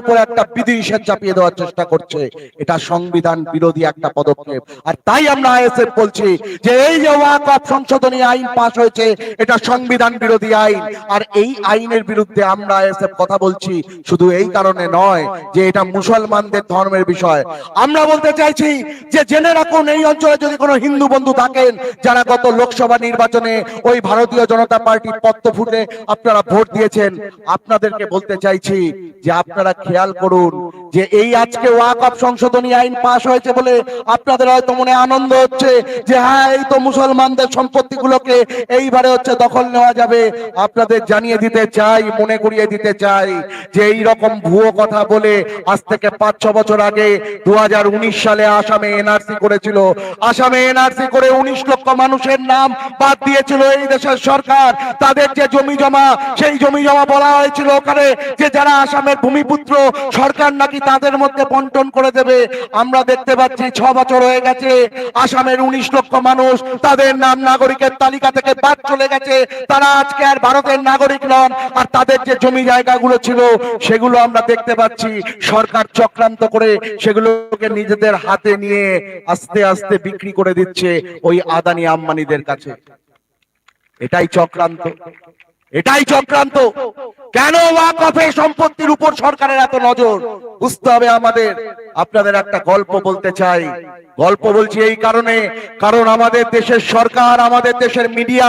উপর একটা বিধিনিষেধ চাপিয়ে দেওয়ার চেষ্টা করছে। এটা সংবিধান বিরোধী একটা পদক্ষেপ। আর তাই আমরা আইএসএফ বলছি যে এই যে ওয়াকফ সংশোধনী আইন পাশ হয়েছে, এটা সংবিধান বিরোধী আইন। আর এই আইনের বিরুদ্ধে আমরা আইএসএফ কথা বলছি, শুধু এই কারণে নয় যে এটা মুসলমানদের ধর্মের বিষয়। আমরা বলতে চাইছি যে জেনে রাখুন, এই অঞ্চলে যদি কোনো হিন্দু বন্ধু থাকেন, যারা গত লোকসভা নির্বাচনে ওই ভারতীয় জনতা পার্টি পদ্ম ফুটে আপনারা ভোট দিয়েছেন, আপনাদেরকে বলতে চাইছি যে আপনারা খেয়াল করুন যে এই আজকে ওয়াকফ সংশোধনী আইন পাশ হয়েছে বলে আপনাদের হয়তো মনে আনন্দ হচ্ছে যে হ্যাঁ এই তো মুসলমানদের সম্পত্তিগুলোকে এইবারে হচ্ছে দখল নেওয়া যাবে। আপনাদের জানিয়ে দিতে চাই, মনে করিয়ে দিতে চাই যে এই রকম ভুয়ো কথা বলে আজ থেকে পাঁচ ছ বছর আগে দু সালে আসামে এনআরসি করেছিল। আসামে এনআরসি করে উনিশ লক্ষ মানুষের নাম বাদ দিয়েছিল এই দেশের সরকার। তাদের যে জমি জমা, সেই জমি জমা বলা হয়েছিল ওখানে যে যারা আসামের ভূমিপুত্র, সরকার নাকি তাদের মধ্যে বন্টন করে দেবে? আমরা দেখতে পাচ্ছি ছ বছর হয়ে গেছে, আসামের উনিশ লক্ষ মানুষ তাদের নাম নাগরিকের তালিকা থেকে বাদ চলে গেছে। তারা আজকে আর ভারতের নাগরিক নন, আর তাদের যে জমি জায়গাগুলো ছিল, সেগুলো আমরা দেখতে পাচ্ছি। সরকার চক্রান্ত করে সেগুলোকে নিজেদের হাতে নিয়ে আস্তে আস্তে বিক্রি করে দিচ্ছে ওই আদানি আম্বানিদের কাছে। এটাই চক্রান্ত। এটাই চক্রান্ত। কেন ওয়াকফে সম্পত্তির উপর সরকারের এত নজর? বুঝতে হবে আমাদের। আপনাদের একটা গল্প বলতে চাই। গল্প বলছি এই কারণে, কারণ আমাদের দেশের সরকার, আমাদের দেশের মিডিয়া,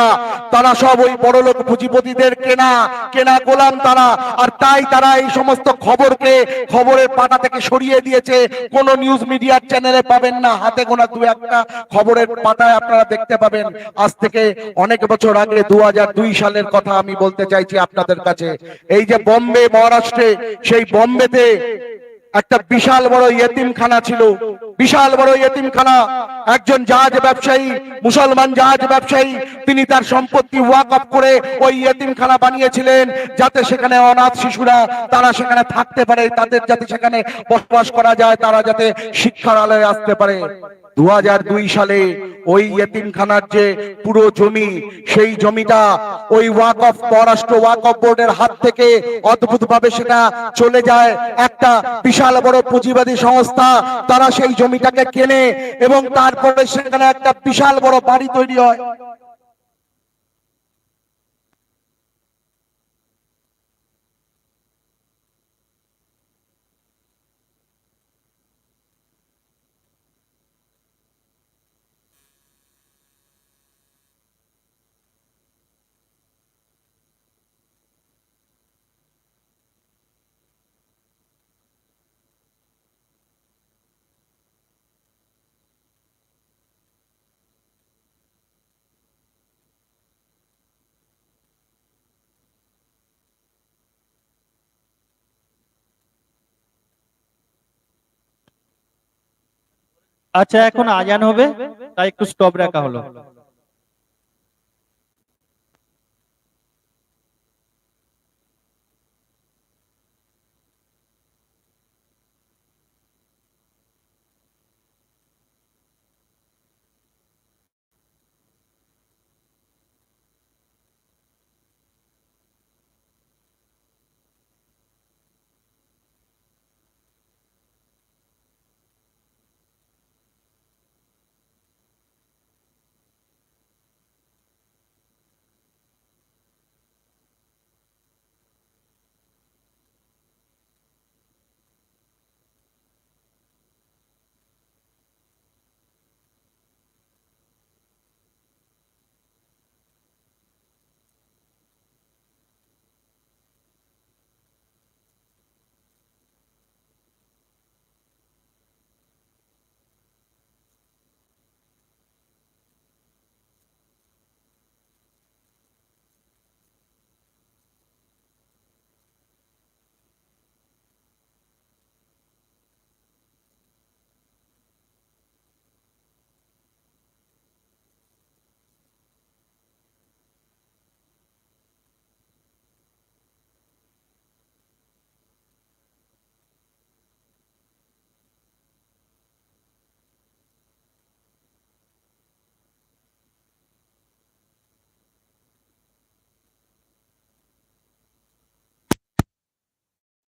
তারা সব ওই বড়লোক পুঁজিপতিদের কেনা কেনা গোলাম তারা। আর তাই তারা এই সমস্ত খবরকে, খবরের পাতা থেকে সরিয়ে দিয়েছে। কোন নিউজ মিডিয়ার চ্যানেলে পাবেন না। হাতে গোনা দু একটা খবরের পাতায় আপনারা দেখতে পাবেন। আজ থেকে অনেক বছর আগে দু হাজার দুই সালের কথা আমি বলতে চাইছি আপনাদের কাছে। এই যে বম্বে, মহারাষ্ট্রে, সেই বম্বেতে একটা বিশাল বড় ইয়েতিমখানা ছিল। বিশাল বড় ইয়েতিমখানা। একজন জাহাজ ব্যবসায়ী, মুসলমান জাহাজ ব্যবসায়ী, তিনি তার সম্পত্তি ওয়াকফ করে ওই ইয়েতিমখানা বানিয়েছিলেন যাতে সেখানে অনাথ শিশুরা, তারা সেখানে থাকতে পারে, তাদের যাতে সেখানে বসবাস করা যায়, তারা যাতে শিক্ষার আলোয় আসতে পারে। দু হাজার দুই সালে ওই ইয়েতিমখানার যে পুরো জমি, সেই জমিটা ওই ওয়াক অফ পররাষ্ট্র ওয়াক অফ বোর্ডের হাত থেকে অদ্ভুত ভাবে সেটা চলে যায়। একটা বিশাল বড় পুঁজিবাদী সংস্থা, তারা সেই জমিটাকে কেনে এবং তারপরে সেখানে একটা বিশাল বড় বাড়ি তৈরি হয়। আচ্ছা এখন আজান হবে তাই একটু স্টপ রাখা হলো।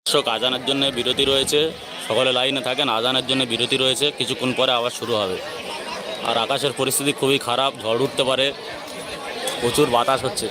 দর্শক আজানের জন্য বিরতি রয়েছে। সকলে লাইনে থাকেন, আজানের জন্য বিরতি রয়েছে। কিছুক্ষণ পরে আবার শুরু হবে। আর আকাশের পরিস্থিতি খুবই খারাপ, ঝড় উঠতে পারে। প্রচুর বাতাস হচ্ছে।